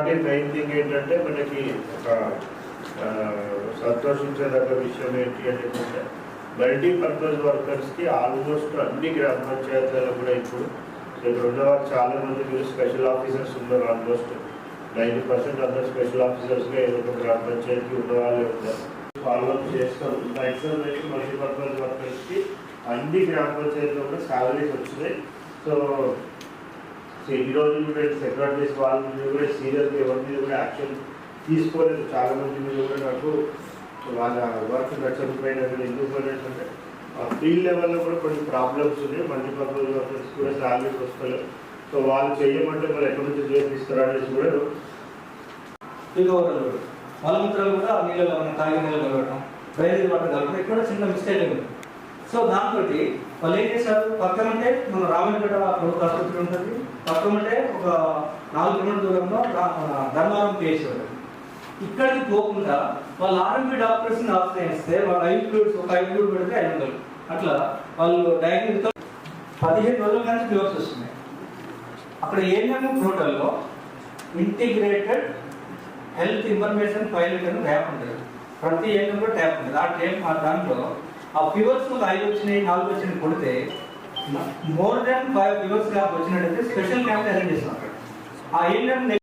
Main thing ఏంటంటే మనకి ఒక ఆ, సంతోషించదగ్గ విషయం ఏంటి అంటే మల్టీపర్పస్ వర్కర్స్కి ఆల్మోస్ట్ అన్ని గ్రామ పంచాయతీలలో కూడా ఇప్పుడు ఇక్కడ ఉన్నవారు చాలామంది మీరు స్పెషల్ ఆఫీసర్స్ ఉన్నారు ఆల్మోస్ట్. నైంటీ పర్సెంట్ అందరు స్పెషల్ ఆఫీసర్స్గా ఏదో ఒక గ్రామ పంచాయతీ ఉన్నవాళ్ళే ఉన్నారు. ఫాలో అప్ మ్యాక్సిమం అయితే మల్టీపర్పస్ వర్కర్స్కి అన్ని గ్రామ పంచాయతీలో కూడా శాలరీస్ వచ్చినాయి. సో సో ఈ రోజులు కూడా సెక్రటరీస్ వాళ్ళ మీద కూడా సీరియస్గా ఎవరి మీద కూడా యాక్షన్ తీసుకోలేదు. చాలా మంది మీద కూడా నాకు వాళ్ళ వర్క్ నచ్చకపోయినా కూడా ఎందుకు పోయినట్టుంటే ఫీల్డ్ లెవెల్లో కూడా కొన్ని ప్రాబ్లమ్స్ ఉన్నాయి. మల్టీపర్పస్ వర్కర్స్ కూడా శాలరీస్ వస్తలేదు సో వాళ్ళు చేయమంటే మరి ఎక్కడి నుంచి చేపిస్తారు అనేసి కూడా పీకవరాలు మలమూత్రాలు కూడా నీళ్ళలో మనం తాగి నీళ్ళు కలగడం బయలుదేరి వాటర్ కలగడం ఇక్కడ చిన్న మిస్టేక్ ఉంది సో దాంతో వాళ్ళు ఏం చేశారు పక్కన అంటే మన రామన్నపేట ప్రభుత్వ ఆసుపత్రి ఉంటుంది. పక్కన ఉంటే ఒక నాలుగు కిలోమీటర్ దూరంలో ధర్మారం మన ఇక్కడికి పోకుండా వాళ్ళు ఆర్ఎంపీ డాక్టర్స్ని ఆశ్రయిస్తే వాళ్ళ ఐదు ఫ్లూడ్స్ ఒక ఐదు ఫ్లూడ్ పెడితే ఐదు వందలు. అట్లా వాళ్ళు డయాగ్నోస్తో పదిహేను రోజుల కానీ క్లోజ్ వస్తున్నాయి. అక్కడ ఏమేమో పోర్టల్లో ఇంటిగ్రేటెడ్ హెల్త్ ఇన్ఫర్మేషన్ పైలట్ అని ట్యాప్ ఉంటుంది. ప్రతి ఏళ్ళలో ట్యాప్ ఉంటుంది. ఆ ట్యాప్ ఆ దాంట్లో ఆ ఫీవర్స్ ఐదు వచ్చినాయి నాలుగు వచ్చినాయి కొడితే మోర్ దాన్ ఫైవ్ ఫీవర్స్ క్యాప్ వచ్చినట్టయితే స్పెషల్ క్యాంప్ అరేంజ్ చేస్తాం? ఆ ఆ ఏంటంటే